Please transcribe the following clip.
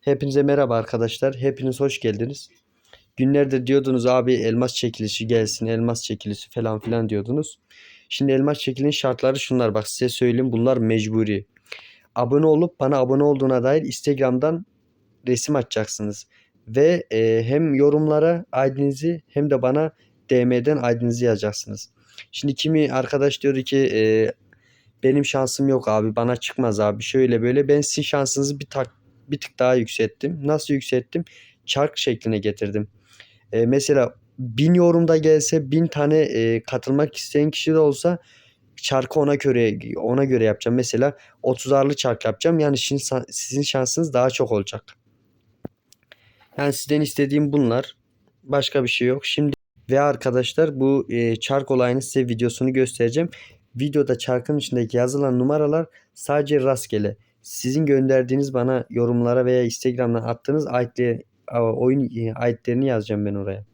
Hepinize merhaba arkadaşlar. Hepiniz hoş geldiniz. Günlerdir diyordunuz abi elmas çekilişi gelsin, elmas çekilişi falan filan diyordunuz. Şimdi elmas çekilişin şartları şunlar bak size söyleyeyim bunlar mecburi. Abone olup bana abone olduğuna dair Instagram'dan resim atacaksınız. Ve e, hem yorumlara ID'nizi hem de bana DM'den ID'nizi yazacaksınız. Şimdi kimi arkadaş diyordu ki e, benim şansım yok abi bana çıkmaz abi şöyle böyle ben sizin şansınızı bir tak bir tık daha yükselttim. Nasıl yükselttim? Çark şekline getirdim. E, mesela bin yorumda gelse bin tane e, katılmak isteyen kişi de olsa çarkı ona göre ona göre yapacağım. Mesela 30'arlı çark yapacağım. Yani sa- sizin şansınız daha çok olacak. Yani sizden istediğim bunlar. Başka bir şey yok. Şimdi ve arkadaşlar bu e, çark olayını size videosunu göstereceğim. Videoda çarkın içindeki yazılan numaralar sadece rastgele. Sizin gönderdiğiniz bana yorumlara veya Instagram'dan attığınız ayetli, oyun e, ayetlerini yazacağım ben oraya.